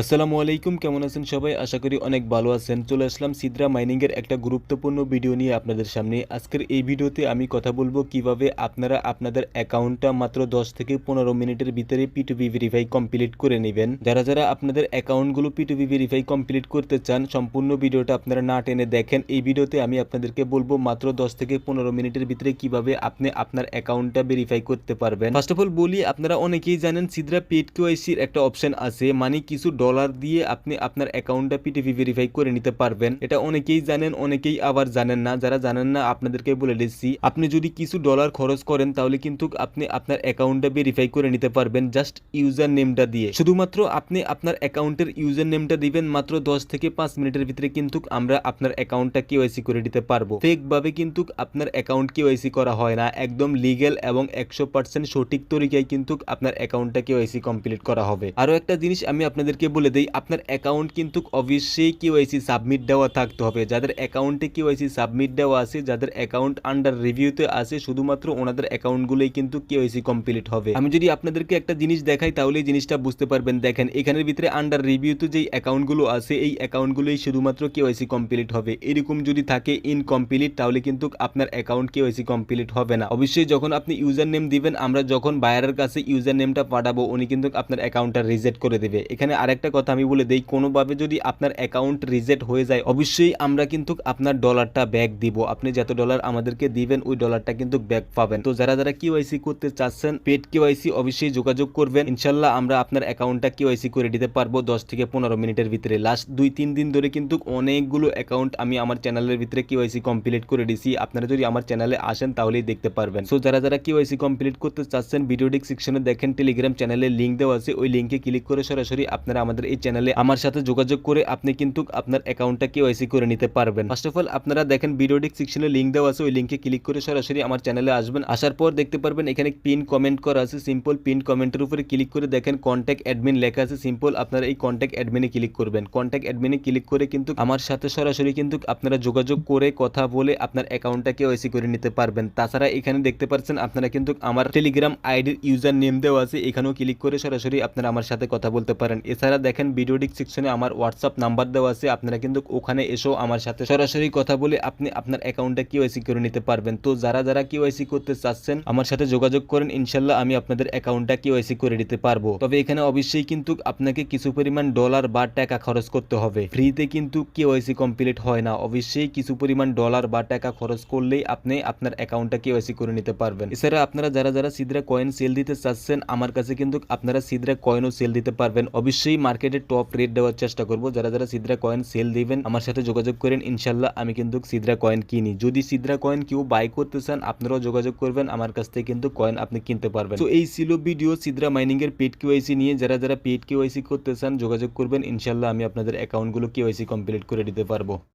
আসসালামু আলাইকুম, কেমন আছেন সবাই? আশা করি অনেক ভালো আছেন। চলে আসলাম সিদ্রা মাইনিংয়ের একটা গুরুত্বপূর্ণ ভিডিও নিয়ে আপনাদের সামনে। আজকের এই ভিডিওতে আমি কথা বলব কীভাবে আপনারা আপনাদের অ্যাকাউন্টটা মাত্র 10 থেকে পনেরো মিনিটের ভিতরে পিটুপি ভেরিফাই কমপ্লিট করে নেবেন। যারা যারা আপনাদের অ্যাকাউন্টগুলো পিটুবি ভেরিফাই কমপ্লিট করতে চান, সম্পূর্ণ ভিডিওটা আপনারা না টেনে দেখেন। এই ভিডিওতে আমি আপনাদেরকে বলব মাত্র 10 থেকে পনেরো মিনিটের ভিতরে কীভাবে আপনি আপনার অ্যাকাউন্টটা ভেরিফাই করতে পারবেন। ফার্স্ট অফ অল বলি, আপনারা অনেকেই জানেন সিদ্রা পেড কেওয়াইসির একটা অপশন আছে মানে কিছু ডলার দিয়ে আপনি আপনার অ্যাকাউন্টটা পিটিভি ভেরিফাই করে নিতে পারবেন। এটা অনেকেই জানেন, অনেকেই আবার জানেন না। যারা জানেন না, আপনাদেরকে বলে দিচ্ছি। আপনি যদি কিছু ডলার খরচ করেন, তাহলে কিন্তু আপনি আপনার অ্যাকাউন্টটা ভেরিফাই করে নিতে পারবেন জাস্ট ইউজার নেমটা দিয়ে। শুধুমাত্র আপনি আপনার অ্যাকাউন্টের ইউজার নেমটা দিবেন মাত্র দশ থেকে পাঁচ মিনিটের ভিতরে কিন্তু আমরা আপনার অ্যাকাউন্টটা কেওয়াইসি করে দিতে পারব। ফেক ভাবে কিন্তু আপনার অ্যাকাউন্ট কেওয়াইসি করা হয় না। একদম লিগেল এবং একশো পার্সেন্ট সঠিক তরিকায় কিন্তু আপনার অ্যাকাউন্টটা কেওয়াইসি কমপ্লিট করা হবে। আরও একটা জিনিস আমি আপনাদেরকে বলে দেই, আপনার অ্যাকাউন্ট কিন্তু অবশ্যই কেওয়াইসি সাবমিট দেওয়া থাকতে হবে। যাদের অ্যাকাউন্টে কেওয়াইসি সাবমিট দেওয়া আছে, যাদের অ্যাকাউন্ট আন্ডার রিভিউতে আছে, শুধুমাত্র ওনাদের অ্যাকাউন্টগুলোই কিন্তু কেওয়াইসি কমপ্লিট হবে। আমি যদি আপনাদেরকে একটা জিনিস দেখাই তাহলে জিনিসটা বুঝতে পারবেন। দেখেন, এখানের ভিতরে আন্ডার রিভিউতে যেই অ্যাকাউন্টগুলো আছে, এই অ্যাকাউন্টগুলোই শুধুমাত্র কেওয়াইসি কমপ্লিট হবে। এরকম যদি থাকে ইনকমপ্লিট তাহলে কিন্তু আপনার অ্যাকাউন্ট কেওয়াইসি কমপ্লিট হবে না। অবশ্যই যখন আপনি ইউজার নেম দিবেন, আমরা যখন বায়ারের কাছে ইউজার নেমটা পাঠাবো, উনি কিন্তু আপনার অ্যাকাউন্টটা রিজেক্ট করে দেবে। এখানে আরেকটা কথা আমি বলে দেই, কোনোভাবে যদি আপনার অ্যাকাউন্ট রিজেক্ট হয়ে যায়, অবশ্যই আমরা কিন্তু আপনার ডলারটা ব্যাক দিব। আপনি যত ডলার আমাদেরকে দিবেন, ওই ডলারটা কিন্তু ব্যাক পাবেন। তো যারা যারা কিওয়াইসি করতে চাচ্ছেন পেড কিওয়াইসি অবশ্যই যোগাযোগ করবেন। ইনশাল্লাহ আমরা আপনার অ্যাকাউন্টটা কিওয়াইসি করে দিতে পারব দশ থেকে পনেরো মিনিটের ভিতরে। লাস্ট দুই, তিন দিন ধরে কিন্তু অনেকগুলো অ্যাকাউন্ট আমি আমার চ্যানেলের ভিতরে কিওয়াইসি কমপ্লিট করে দিছি। আপনারা যদি আমার চ্যানেলে আসেন, তাহলেই দেখতে পারবেন। সো যারা যারা কিওয়াইসি কমপ্লিট করতে চাচ্ছেন ভিডিও ডিসক্রিপশনে দেখেন টেলিগ্রাম চ্যানেলের লিঙ্ক দেওয়া আছে। ওই লিঙ্কে ক্লিক করে সরাসরি আপনারা আমাদের এই চ্যানেলে আমার সাথে যোগাযোগ করে আপনি কিন্তু আপনার অ্যাকাউন্টটা কেওয়াইসি করে নিতে পারবেন। ফার্স্ট অফ অল আপনারা দেখেন ভিডিও ডিসক্রিপশনে লিঙ্ক দেওয়া আছে, ওই লিঙ্কে ক্লিক করে সরাসরি আমার চ্যানেলে আসবেন। আসার পর দেখতে পারবেন এখানে পিন কমেন্ট করা আছে সিম্পল পিন কমেন্টের উপরে ক্লিক করে দেখেন কন্ট্যাক্ট অ্যাডমিন লেখা আছে সিম্পল আপনারা এই কন্ট্যাক্ট অ্যাডমিনে ক্লিক করবেন। কন্ট্যাক্ট অ্যাডমিনে ক্লিক করে কিন্তু আমার সাথে সরাসরি কিন্তু আপনারা যোগাযোগ করে কথা বলে আপনার অ্যাকাউন্টটা কেওয়াইসি করে নিতে পারবেন। তাছাড়া এখানে দেখতে পাচ্ছেন আপনারা কিন্তু আমার টেলিগ্রাম আইডির ইউজার নেম দেওয়া আছে, এখানেও ক্লিক করে সরাসরি আপনারা আমার সাথে কথা বলতে পারেন। এছাড়া দেখেন ভিডিও ডিসক্রিপশনে আমার হোয়াটসঅ্যাপ নাম্বার দেওয়া আছে। আপনারা কিন্তু ওখানে এসেও আমার সাথে সরাসরি কথা বলে আপনি আপনার অ্যাকাউন্টটা কিওয়াইসি করে নিতে পারবেন। তো যারা যারা কিওয়াইসি করতে চাচ্ছেন, আমার সাথে যোগাযোগ করেন ইনশাল্লাহ আমি আপনাদের অ্যাকাউন্টটা কিওয়াইসি করে দিতে পারব। তবে এখানে অবশ্যই কিন্তু আপনাকে কিছু পরিমাণ ডলার বা টাকা খরচ করতে হবে। ফ্রিতে কিন্তু কেওয়াইসি কমপ্লিট হয় না। অবশ্যই কিছু পরিমাণ ডলার বা টাকা খরচ করলেই আপনি আপনার অ্যাকাউন্টটা কেওয়াইসি করে নিতে পারবেন। এছাড়া আপনারা যারা যারা সিদ্রা কয়েন সেল দিতে চাচ্ছেন, আমার কাছে কিন্তু আপনারা সিদ্রা কয়েনও সেল দিতে পারবেন। অবশ্যই মার্কেটে টপ রেট দেওয়ার চেষ্টা করব। যারা যারা সিদ্রা কয়েন সেল দিবেন, আমার সাথে যোগাযোগ করেন। ইনশাল্লাহ আমি কিন্তু সিদ্রা কয়েন কিনি। যদি সিদ্রা কয়েন কেউ বাই করতে চান, আপনারাও যোগাযোগ করবেন। আমার কাছ থেকে কিন্তু কয়েন আপনি কিনতে পারবেন। তো এই ছিল ভিডিও সিদ্রা মাইনিং এর পেড কেওয়াইসি নিয়ে। যারা যারা পেড কেওয়াইসি করতে চান, যোগাযোগ করবেন। ইনশাল্লাহ আমি আপনাদের অ্যাকাউন্টগুলো কেওয়াইসি কমপ্লিট করে দিতে পারব।